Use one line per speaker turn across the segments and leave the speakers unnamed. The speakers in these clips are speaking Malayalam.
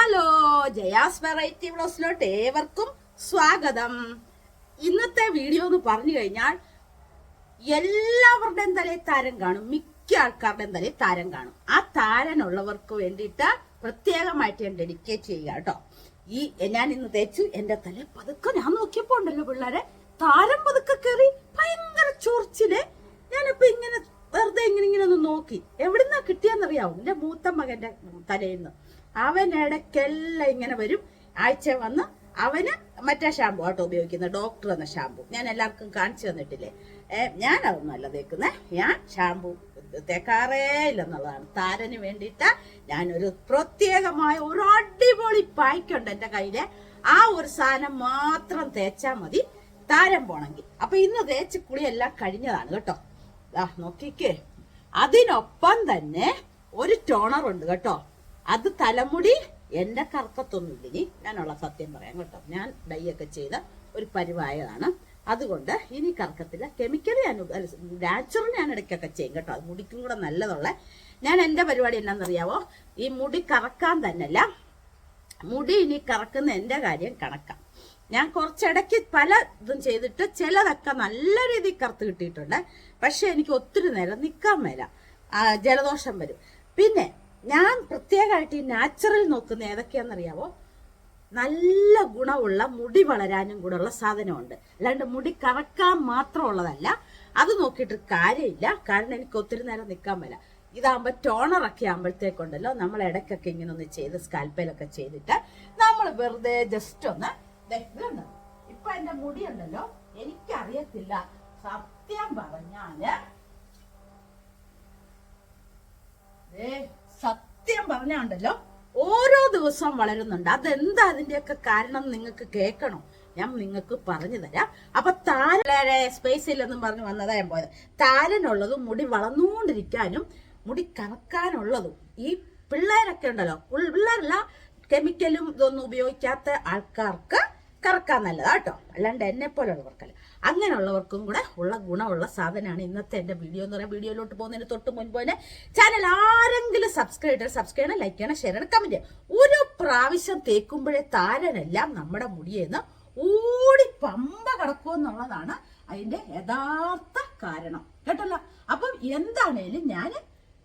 ഹലോ ജയാസ് വെറൈറ്റി ബ്ലോസിലോട്ട് ഏവർക്കും സ്വാഗതം. ഇന്നത്തെ വീഡിയോ എന്ന് പറഞ്ഞു കഴിഞ്ഞാൽ എല്ലാവരുടെയും തലേ താരം കാണും മിക്ക ആൾക്കാരുടെയും തലേ താരം കാണും. ആ താരനുള്ളവർക്ക് വേണ്ടിയിട്ട് പ്രത്യേകമായിട്ട് ഞാൻ ഡെഡിക്കേറ്റ് ചെയ്യുക കേട്ടോ. ഈ ഞാൻ ഇന്ന് തേച്ചു എന്റെ തല പതുക്കെ ഞാൻ നോക്കിയപ്പോ ഉണ്ടല്ലോ പിള്ളേരെ താരം പതുക്കെ കയറി ഭയങ്കര ചൊറിച്ചിൽ. ഞാനിപ്പോ ഇങ്ങനെ വെറുതെ ഇങ്ങനെ ഇങ്ങനെ ഒന്ന് നോക്കി. എവിടുന്നാ കിട്ടിയെന്നറിയാവും? എന്റെ മൂത്ത മകന്റെ തലയിൽ ഇടയ്ക്കെല്ലാം ഇങ്ങനെ വരും. ആഴ്ച വന്ന് അവന് മറ്റേ ഷാമ്പു ആട്ടോ ഉപയോഗിക്കുന്നത് ഡോക്ടർ എന്ന ഷാമ്പു ഞാൻ എല്ലാവർക്കും കാണിച്ചു തന്നിട്ടില്ലേ? ഞാൻ അതൊന്നുമല്ല തേക്കുന്നത് ഞാൻ ഷാമ്പു തേക്കാറേ ഇല്ലെന്നുള്ളതാണ്. താരന് വേണ്ടിയിട്ട് ഞാനൊരു പ്രത്യേകമായ ഒരു അടിപൊളി പായ്ക്കുണ്ട് എന്റെ കയ്യിൽ. ആ ഒരു സാധനം മാത്രം തേച്ചാൽ മതി. താരം പോണെങ്കിൽ. അപ്പൊ ഇന്ന് തേച്ച് കുളിയെല്ലാം കഴിഞ്ഞതാണ് കേട്ടോ. നോക്കിക്കേ. അതിനൊപ്പം തന്നെ ഒരു ടോണർ ഉണ്ട് കേട്ടോ. അത് തലമുടി എന്റെ കറക്കത്തൊന്നുമില്ല ഇനി ഞാനുള്ള സത്യം പറയാം കേട്ടോ. ഞാൻ ഡൈ ഒക്കെ ചെയ്ത ഒരു പരിവായതാണ്. അതുകൊണ്ട് ഇനി കറക്കത്തില്ല കെമിക്കൽ ഞാൻ നാച്ചുറൽ ഞാൻ ഇടയ്ക്കൊക്കെ ചെയ്യും കേട്ടോ. അത് മുടിക്കും കൂടെ നല്ലതുള്ള ഞാൻ എന്റെ പരിപാടി എന്നാണെന്നറിയാവോ ഈ മുടി കറക്കാൻ തന്നെയല്ല. മുടി ഇനി കറക്കുന്ന എന്റെ കാര്യം കണക്കാം. ഞാൻ കുറച്ചിടയ്ക്ക് പല ഇതും ചെയ്തിട്ട് ചിലതൊക്കെ നല്ല രീതിയിൽ കറുത്ത് കിട്ടിയിട്ടുണ്ട്. പക്ഷെ എനിക്ക് ഒത്തിരി നേരം നിൽക്കാൻ മേല. ജലദോഷം വരും. പിന്നെ ഞാൻ പ്രത്യേകമായിട്ട് ഈ നാച്ചുറൽ നോക്കുന്ന ഏതൊക്കെയാണെന്നറിയാവോ? നല്ല ഗുണമുള്ള മുടി വളരാനും കൂടെ ഉള്ള സാധനമുണ്ട്. അല്ലാണ്ട് മുടി കറക്കാൻ മാത്രമുള്ളതല്ല അത് നോക്കിയിട്ട് കാര്യമില്ല. കാരണം എനിക്ക് ഒത്തിരി നേരം നിൽക്കാൻ മേല ഇതാകുമ്പോൾ ടോണറൊക്കെ ആകുമ്പോഴത്തേക്കുണ്ടല്ലോ നമ്മൾ ഇടയ്ക്കൊക്കെ ഇങ്ങനെ ഒന്ന് ചെയ്ത് സ്കാൽപ്പയിലൊക്കെ ചെയ്തിട്ട് നമ്മൾ വെറുതെ ജസ്റ്റ് ഒന്ന് ഇപ്പൊ എന്റെ മുടി ഉണ്ടല്ലോ എനിക്കറിയത്തില്ല. സത്യം പറഞ്ഞാൽ സത്യം പറഞ്ഞുണ്ടല്ലോ ഓരോ ദിവസവും വളരുന്നുണ്ട്. അതെന്താ അതിന്റെയൊക്കെ കാരണം നിങ്ങൾക്ക് കേൾക്കണോ? ഞാൻ നിങ്ങൾക്ക് പറഞ്ഞു തരാം. അപ്പൊ താരരെ സ്പേസ് ഇല്ലെന്നും പറഞ്ഞ് വന്നതാ ഞാൻ പോയത്. താരനുള്ളതും മുടി വളർന്നുകൊണ്ടിരിക്കാനും മുടി കറക്കാനുള്ളതും ഈ പിള്ളേരൊക്കെ ഉണ്ടല്ലോ. പിള്ളേരല്ല കെമിക്കലും ഇതൊന്നും ഉപയോഗിക്കാത്ത ആൾക്കാർക്ക് കറക്കാൻ നല്ലതാ കേട്ടോ. അല്ലാണ്ട് എന്നെ പോലുള്ളവർക്കല്ല അങ്ങനെയുള്ളവർക്കും കൂടെ ഉള്ള ഗുണമുള്ള സാധനമാണ് ഇന്നത്തെ എന്റെ വീഡിയോ എന്ന് പറയുന്നത് വീഡിയോയിലോട്ട് പോകുന്നതിന് തൊട്ട് മുൻപ് തന്നെ ചാനൽ ആരെങ്കിലും സബ്സ്ക്രൈബ് ചെയ്യണം സബ്സ്ക്രൈബ് ചെയ്യണം ലൈക്ക് ചെയ്യണം ഷെയർ ചെയ്യണം കമന്റ് ചെയ്യണം. ഒരു പ്രാവശ്യം തേക്കുമ്പോഴേ താരനെല്ലാം നമ്മുടെ മുടിയെന്ന് ഓടി പമ്പ കിടക്കുമെന്നുള്ളതാണ് അതിന്റെ യഥാർത്ഥ കാരണം. കേട്ടല്ലോ? അപ്പം എന്താണേലും ഞാൻ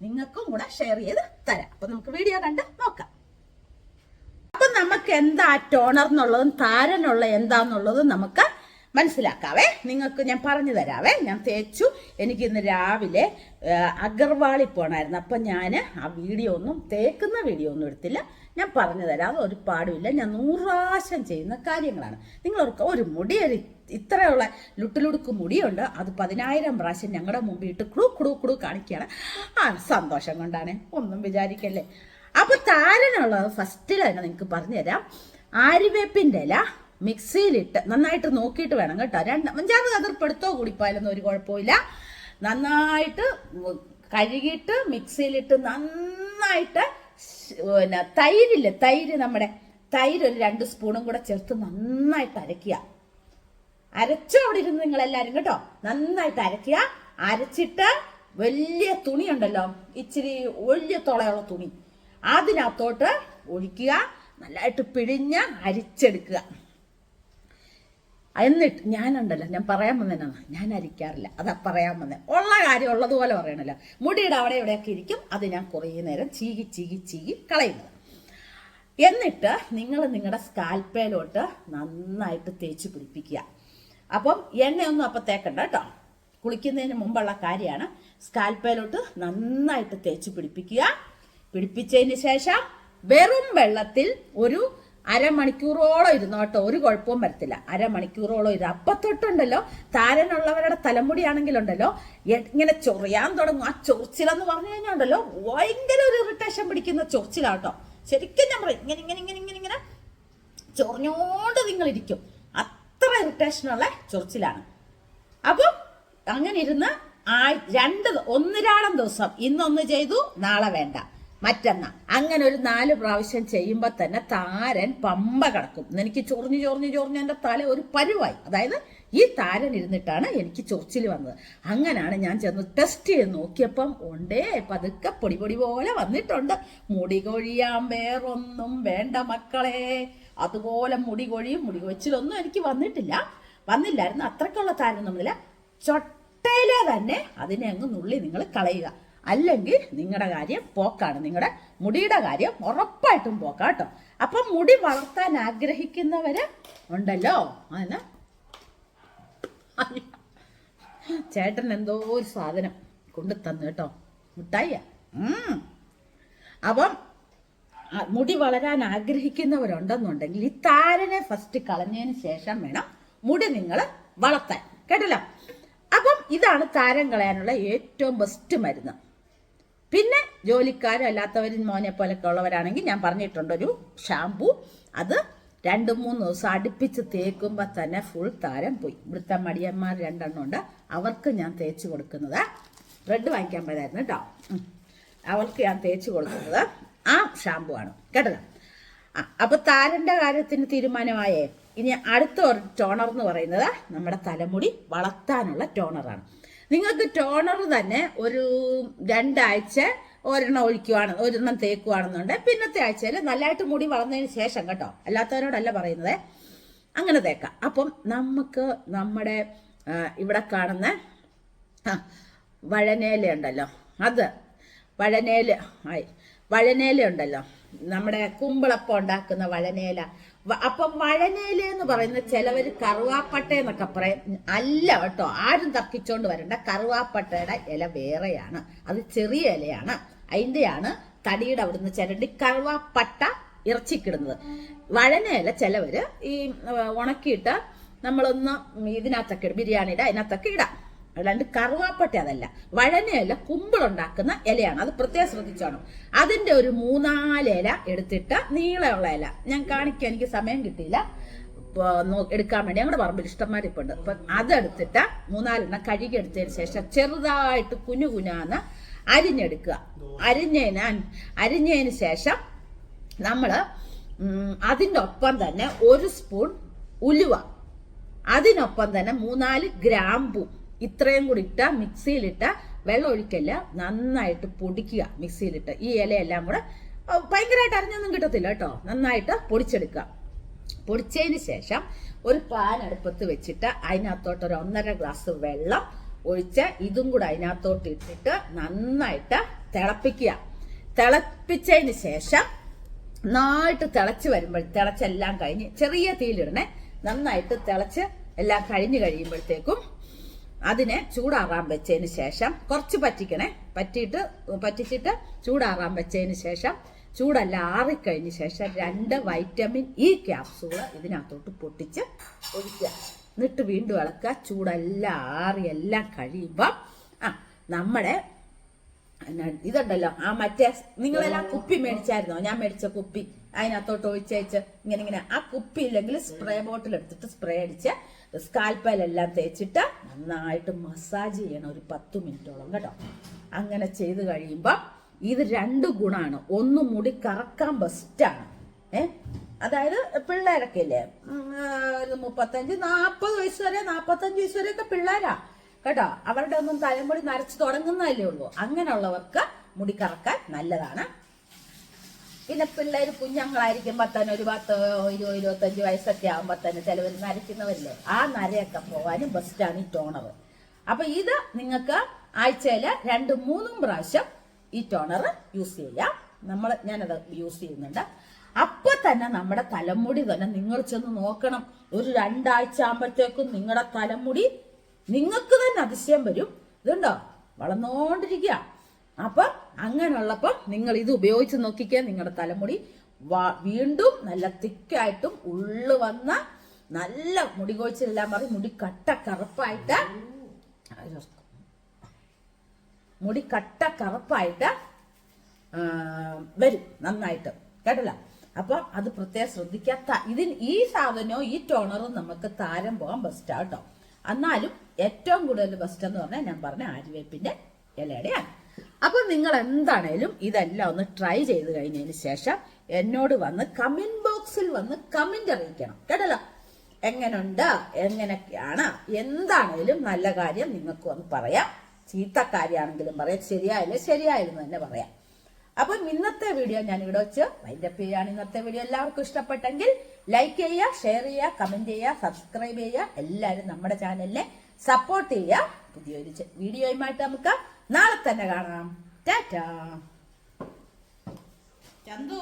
നിങ്ങൾക്കും കൂടെ ഷെയർ ചെയ്ത് തരാം. അപ്പം നമുക്ക് വീഡിയോ കണ്ട് നോക്കാം. നമുക്ക് എന്താ ടോണർ എന്നുള്ളതും താരനുള്ള എന്താന്നുള്ളതും നമുക്ക് മനസ്സിലാക്കാവേ. നിങ്ങൾക്ക് ഞാൻ പറഞ്ഞു തരാവേ. ഞാൻ തേച്ചു. എനിക്ക് ഇന്ന് രാവിലെ അഗർവാളി പോണായിരുന്നു. അപ്പം ഞാൻ ആ വീഡിയോ ഒന്നും തേക്കുന്ന വീഡിയോ ഒന്നും എടുത്തില്ല. ഞാൻ പറഞ്ഞു തരാം ഒരു പാടുമില്ല ഞാൻ നൂറാശം ചെയ്യുന്ന കാര്യങ്ങളാണ്. നിങ്ങളോർക്ക് ഒരു മുടി ഒരു ഇത്രയുള്ള ലുട്ടിലുടുക്ക് മുടിയുണ്ട്. അത് പതിനായിരം പ്രാവശ്യം ഞങ്ങളുടെ മുമ്പിൽ ഇട്ട് കുടു കുടു കുടു കാണിക്കുകയാണ്. ആ സന്തോഷം കൊണ്ടാണ്. ഒന്നും വിചാരിക്കല്ലേ. അപ്പൊ താരനുള്ളത് ഫസ്റ്റിൽ തന്നെ നിങ്ങൾക്ക് പറഞ്ഞു തരാം ആര്യവേപ്പിന്റെ ഇല മിക്സിയിലിട്ട് നന്നായിട്ട് നോക്കിയിട്ട് വേണം കേട്ടോ. രണ്ട് അഞ്ചാറ് കതിർപ്പെടുത്തോ കൂടിപ്പോയാലൊന്നും ഒരു കുഴപ്പമില്ല നന്നായിട്ട് കഴുകിയിട്ട് മിക്സിയിലിട്ട് നന്നായിട്ട് പിന്നെ തൈരില്ല തൈര് നമ്മുടെ തൈര് ഒരു രണ്ട് സ്പൂണും കൂടെ ചേർത്ത് നന്നായിട്ട് അരയ്ക്കുക. അരച്ചോ അവിടെ ഇരുന്ന് നിങ്ങൾ എല്ലാരും കേട്ടോ നന്നായിട്ട് അരയ്ക്കുക. അരച്ചിട്ട് വലിയ തുണിയുണ്ടല്ലോ ഇച്ചിരി വലിയ തുളയുള്ള തുണി. അതിനകത്തോട്ട് ഒഴിക്കുക നല്ലതായിട്ട് പിഴിഞ്ഞ് അരിച്ചെടുക്കുക. എന്നിട്ട് ഞാനുണ്ടല്ലോ ഞാൻ പറയാൻ വന്നതാണ് ഞാൻ അരിക്കാറില്ല അതാ പറയാൻ വന്നത് ഉള്ള കാര്യം ഉള്ളതുപോലെ പറയണല്ലോ. മുടിയുടെ അവിടെ ഇവിടെയൊക്കെ ഇരിക്കും അത് ഞാൻ കുറേ നേരം ചീകി ചീകി ചീകി കളയുന്നത് എന്നിട്ട് നിങ്ങൾ നിങ്ങളുടെ സ്കാൽപ്പയിലോട്ട് നന്നായിട്ട് തേച്ച് പിടിപ്പിക്കുക. അപ്പം എണ്ണയൊന്നും അപ്പം തേക്കണ്ട കേട്ടോ. കുളിക്കുന്നതിന് മുമ്പുള്ള കാര്യമാണ് സ്കാൽപ്പയിലോട്ട് നന്നായിട്ട് തേച്ച് പിടിപ്പിക്കുക. പിടിപ്പിച്ചതിന് ശേഷം വെറും വെള്ളത്തിൽ ഒരു അരമണിക്കൂറോളം ഇരുന്നു കേട്ടോ ഒരു കുഴപ്പവും വരത്തില്ല. അരമണിക്കൂറോളം ഇരുന്ന്. അപ്പത്തൊട്ടുണ്ടല്ലോ താരനുള്ളവരുടെ തലമുടിയാണെങ്കിലുണ്ടല്ലോ ഇങ്ങനെ ചൊറിയാൻ തുടങ്ങും. ആ ചൊറിച്ചിലെന്ന് പറഞ്ഞു കഴിഞ്ഞാൽ ഉണ്ടല്ലോ ഭയങ്കര ഒരു ഇറിറ്റേഷൻ പിടിക്കുന്ന ചൊറിച്ചിലാട്ടോ ശരിക്കും ഞാൻ പറയും ഇങ്ങനെ ഇങ്ങനെ ഇങ്ങനെ ഇങ്ങനെ ഇങ്ങനെ ചൊറിഞ്ഞോണ്ട് നിങ്ങൾ ഇരിക്കും അത്ര ഇറിറ്റേഷനുള്ള ചൊറിച്ചിലാണ്. അപ്പം അങ്ങനെ ഇരുന്ന് ആ രണ്ട് ഒന്നിരാളം ദിവസം ഇന്നൊന്ന് ചെയ്തു നാളെ വേണ്ട. മറ്റന്നാ. അങ്ങനെ ഒരു നാല് പ്രാവശ്യം ചെയ്യുമ്പോൾ തന്നെ താരൻ പമ്പ കിടക്കും. എനിക്ക് ചൊറിഞ്ഞു ചൊറിഞ്ഞു ചൊറിഞ്ഞു എന്റെ തല ഒരു പരുവായി. അതായത് ഈ താരൻ ഇരുന്നിട്ടാണ് എനിക്ക് ചൊറിച്ചിൽ വന്നത്. അങ്ങനെയാണ് ഞാൻ ചെന്ന് ടെസ്റ്റ് ചെയ്ത് നോക്കിയപ്പം ഉണ്ടേ പതുക്കെ പൊടി പൊടി പോലെ വന്നിട്ടുണ്ട്. മുടി കൊഴിയാൻ വേറൊന്നും വേണ്ട മക്കളെ. അതുപോലെ മുടി കൊഴിയും മുടി കൊച്ചിലൊന്നും എനിക്ക് വന്നിട്ടില്ല. വന്നില്ലായിരുന്നു. അത്രക്കുള്ള താരൊന്നുമില്ല ചൊട്ടയിലെ തന്നെ അതിനെ അങ്ങ് നുള്ളി നിങ്ങൾ കളയുക. അല്ലെങ്കിൽ നിങ്ങളുടെ കാര്യം പോക്കാണ്. നിങ്ങളുടെ മുടിയുടെ കാര്യം ഉറപ്പായിട്ടും പോക്കാട്ടോ അപ്പൊ മുടി വളർത്താൻ ആഗ്രഹിക്കുന്നവര് ഉണ്ടല്ലോ? അതിന് ചേട്ടൻ എന്തോ ഒരു സാധനം കൊണ്ടു തന്നു കേട്ടോ മുട്ടായിയ അപ്പം മുടി വളരാൻ ആഗ്രഹിക്കുന്നവരുണ്ടെന്നുണ്ടെങ്കിൽ ഈ താരനെ ഫസ്റ്റ് കളഞ്ഞതിന് ശേഷം വേണം മുടി നിങ്ങൾ വളർത്താൻ. കേട്ടല്ലോ? അപ്പം ഇതാണ് താരം കളയാനുള്ള ഏറ്റവും ബെസ്റ്റ് മരുന്ന്. പിന്നെ ജോലിക്കാരും അല്ലാത്തവരും മോനെ പോലൊക്കെ ഉള്ളവരാണെങ്കിൽ ഞാൻ പറഞ്ഞിട്ടുണ്ട് ഒരു ഷാമ്പു അത് രണ്ട് മൂന്ന് ദിവസം അടുപ്പിച്ച് തേക്കുമ്പോൾ തന്നെ ഫുൾ താരം പോയി. ഇവിടുത്തെ മടിയന്മാർ രണ്ടെണ്ണം ഉണ്ട്. അവർക്ക് ഞാൻ തേച്ച് കൊടുക്കുന്നത്. ബ്രെഡ് വാങ്ങിക്കാൻ പോയതായിരുന്നു കേട്ടോ. അവൾക്ക് ഞാൻ തേച്ച് കൊടുക്കുന്നത് ആ ഷാമ്പു ആണ്. കേട്ടത് അപ്പൊ താരന്റെ കാര്യത്തിന് തീരുമാനമായേ. ഇനി അടുത്ത ടോണർ എന്ന് പറയുന്നത് നമ്മുടെ തലമുടി വളർത്താനുള്ള ടോണറാണ്. നിങ്ങൾക്ക് ടോണർ തന്നെ ഒരു രണ്ടാഴ്ച ഒരെണ്ണം ഒഴിക്കുവാണ് ഒരെണ്ണം തേക്കുവാണെന്നുണ്ട്. പിന്നത്തെ ആഴ്ചയിൽ നല്ലതായിട്ട് മുടി വളർന്നതിന് ശേഷം കേട്ടോ അല്ലാത്തവരോടല്ല പറയുന്നത് അങ്ങനെ തേക്കാം. അപ്പം നമുക്ക് നമ്മുടെ ഇവിടെ കാണുന്ന വഴനേല ഉണ്ടല്ലോ അത് വഴനേല ആയി വഴനേല ഉണ്ടല്ലോ നമ്മുടെ കുമ്പിളപ്പം ഉണ്ടാക്കുന്ന വഴനേല അപ്പം മഴനേല എന്ന് പറയുന്ന ചിലവർ കറുവാപ്പട്ട എന്നൊക്കെ പറയും. അല്ല കേട്ടോ ആരും തർക്കിച്ചോണ്ട് വരണ്ട. കറുവാപ്പട്ടയുടെ ഇല വേറെയാണ്. അത് ചെറിയ ഇലയാണ്. അതിന്റെയാണ് തടിയുടെ അവിടുന്ന് ചിരണ്ടി കറുവാപ്പട്ട ഇറച്ചിക്കിടുന്നത്. വഴനയില ചിലവര് ഈ ഉണക്കിയിട്ട് നമ്മളൊന്ന് ഇതിനകത്തൊക്കെ ബിരിയാണിയുടെ അതിനകത്തൊക്കെ ഇടാം. അല്ലാണ്ട് കറുവാപ്പട്ട അതല്ല. വഴനയല്ല കുമ്പിളുണ്ടാക്കുന്ന ഇലയാണ്. അത് പ്രത്യേകം ശ്രദ്ധിച്ചോണം അതിന്റെ ഒരു മൂന്നാൽ ഇല എടുത്തിട്ട് നീളമുള്ള ഇല. ഞാൻ കാണിക്കാൻ എനിക്ക് സമയം കിട്ടിയില്ല. എടുക്കാൻ വേണ്ടി. ഞങ്ങളുടെ പറമ്പിൽ ഇഷ്ടംമാരിപ്പുണ്ട് അപ്പൊ അതെടുത്തിട്ട് മൂന്നാലെണ്ണം കഴുകി എടുത്തതിന് ശേഷം ചെറുതായിട്ട് കുഞ്ഞു കുഞ്ഞാന്ന് അരിഞ്ഞെടുക്കുക. അരിഞ്ഞതിന് അരിഞ്ഞതിന് ശേഷം നമ്മൾ അതിന്റെ ഒപ്പം തന്നെ ഒരു സ്പൂൺ ഉലുവ. അതിനൊപ്പം തന്നെ മൂന്നാൽ ഗ്രാമ്പു. ഇത്രയും കൂടി ഇട്ട മിക്സിയിലിട്ട വെള്ളം ഒഴിക്കല്ല നന്നായിട്ട് പൊടിക്കുക മിക്സിയിലിട്ട്. ഈ ഇലയെല്ലാം കൂടെ ഭയങ്കരമായിട്ട് അറിഞ്ഞൊന്നും കിട്ടത്തില്ല കേട്ടോ. നന്നായിട്ട് പൊടിച്ചെടുക്കുക. പൊടിച്ചതിന് ശേഷം ഒരു പാൻ അടുപ്പത്ത് വെച്ചിട്ട് അതിനകത്തോട്ട് ഒരു ഒന്നര ഗ്ലാസ് വെള്ളം ഒഴിച്ച് ഇതും കൂടെ അതിനകത്തോട്ട് ഇട്ടിട്ട് നന്നായിട്ട് തിളപ്പിക്കുക. തിളപ്പിച്ചതിന് ശേഷം നന്നായിട്ട് തിളച്ച് വരുമ്പോൾ തിളച്ചെല്ലാം കഴിഞ്ഞ് ചെറിയ തീയിലിടണേ നന്നായിട്ട് തിളച്ച് എല്ലാം കഴിഞ്ഞ് കഴിയുമ്പോഴത്തേക്കും അതിനെ ചൂടാറാൻ വെച്ചതിന് ശേഷം കുറച്ച് പറ്റിക്കണേ. പറ്റിയിട്ട് പറ്റിച്ചിട്ട് ചൂടാറാൻ വെച്ചതിന് ശേഷം ചൂടെല്ലാം ആറിക്കഴിഞ്ഞ ശേഷം രണ്ട് വൈറ്റമിൻ ഇ ക്യാപ്സൂൾ ഇതിനകത്തോട്ട് പൊട്ടിച്ച് ഒഴിക്കുക. എന്നിട്ട് വീണ്ടും ഇളക്കുക. ചൂടെല്ലാം ആറി എല്ലാം കഴിയുമ്പോൾ ആ നമ്മുടെ ഇതുണ്ടല്ലോ. ആ മറ്റേ നിങ്ങളെല്ലാം കുപ്പി മേടിച്ചായിരുന്നോ? ഞാൻ മേടിച്ച കുപ്പി. അതിനകത്തോട്ട് ഒഴിച്ചയച്ച് ഇങ്ങനെ ഇങ്ങനെ. ആ കുപ്പി ഇല്ലെങ്കിൽ സ്പ്രേ ബോട്ടിൽ എടുത്തിട്ട് സ്പ്രേ അടിച്ച് സ്കാൽപ്പയിലെല്ലാം തേച്ചിട്ട് നന്നായിട്ട് മസാജ് ചെയ്യണം ഒരു പത്ത് മിനിറ്റോളം കേട്ടോ. അങ്ങനെ ചെയ്ത് കഴിയുമ്പോൾ ഇത് രണ്ട് ഗുണമാണ് ഒന്ന് മുടി കറക്കാൻ ബെസ്റ്റാണ് ഏ? അതായത് പിള്ളേരൊക്കെ ഇല്ലേ മുപ്പത്തഞ്ച് നാൽപ്പത് വയസ്സ് വരെ നാൽപ്പത്തഞ്ച് വയസ്സ് വരെയൊക്കെ പിള്ളേരാ. കേട്ടോ? അവരുടെ ഒന്നും തലമുടി നരച്ച് തുടങ്ങുന്നതല്ലേ ഉള്ളൂ. അങ്ങനെയുള്ളവർക്ക് മുടി കറക്കാൻ നല്ലതാണ്. പിന്നെ പിള്ളേർ കുഞ്ഞുങ്ങളായിരിക്കുമ്പോൾ തന്നെ ഒരു പത്ത് ഇരുപത് ഇരുപത്തഞ്ച് വയസ്സൊക്കെ ആകുമ്പോൾ തന്നെ ചിലവർ നരയ്ക്കുന്നവരില്ലേ? ആ നരയൊക്കെ പോകാനും ബെസ്റ്റാണ് ഈ ടോണർ അപ്പൊ ഇത് നിങ്ങൾക്ക് ആഴ്ചയിൽ രണ്ട് മൂന്നും പ്രാവശ്യം ഈ ടോണർ യൂസ് ചെയ്യാം. നമ്മൾ ഞാനത് യൂസ് ചെയ്യുന്നുണ്ട്. അപ്പൊ തന്നെ നമ്മുടെ തലമുടി തന്നെ നിങ്ങൾ ചെന്ന് നോക്കണം. ഒരു രണ്ടാഴ്ച ആകുമ്പോഴത്തേക്കും നിങ്ങളുടെ തലമുടി നിങ്ങൾക്ക് തന്നെ അതിശയം വരും. ഇതുണ്ടോ? വളർന്നുകൊണ്ടിരിക്കുക അപ്പൊ അങ്ങനെയുള്ളപ്പം നിങ്ങൾ ഇത് ഉപയോഗിച്ച് നോക്കിക്കേ നിങ്ങളുടെ തലമുടി വീണ്ടും നല്ല തിക്കായിട്ടും ഉള്ളു വന്ന നല്ല മുടി കൊഴിച്ചിലെല്ലാം മാറി മുടി കട്ട കറുപ്പായിട്ട് മുടി കട്ട കറുപ്പായിട്ട് വരും നന്നായിട്ട്. കേട്ടല്ലോ? അപ്പൊ അത് പ്രത്യേകം ശ്രദ്ധിക്കാത്ത ഇതിന് ഈ സാധനവും ഈ ടോണറും നമുക്ക് താരം പോകാൻ ബെസ്റ്റാ കേട്ടോ എന്നാലും ഏറ്റവും കൂടുതൽ ബെസ്റ്റ് എന്ന് പറഞ്ഞാൽ ഞാൻ പറഞ്ഞ ആര്യവേപ്പിന്റെ ഇലയുടെയാണ്. അപ്പൊ നിങ്ങൾ എന്താണേലും ഇതെല്ലാം ഒന്ന് ട്രൈ ചെയ്ത് കഴിഞ്ഞതിന് ശേഷം എന്നോട് വന്ന് കമന്റ് ബോക്സിൽ വന്ന് കമന്റ് അറിയിക്കണം. കേട്ടല്ലോ? എങ്ങനുണ്ട്? എങ്ങനെയൊക്കെയാണ്? എന്താണേലും നല്ല കാര്യം നിങ്ങൾക്ക് വന്ന് പറയാം. ചീത്ത കാര്യമാണെങ്കിലും പറയാം. ശരിയായില്ല ശരിയായിരുന്നു തന്നെ പറയാം. അപ്പം ഇന്നത്തെ വീഡിയോ ഞാൻ ഇവിടെ വെച്ച് വൈൻഡപ്പ് ചെയ്യുകയാണ്. ഇന്നത്തെ വീഡിയോ എല്ലാവർക്കും ഇഷ്ടപ്പെട്ടെങ്കിൽ ലൈക്ക് ചെയ്യുക ഷെയർ ചെയ്യുക കമന്റ് ചെയ്യുക സബ്സ്ക്രൈബ് ചെയ്യുക. എല്ലാവരും നമ്മുടെ ചാനലിനെ സപ്പോർട്ട് ചെയ്യുക. പുതിയൊരു വീഡിയോയുമായിട്ട് നമുക്ക് നാളെ തന്നെ കാണാം. ടാറ്റാ. ചന്തു.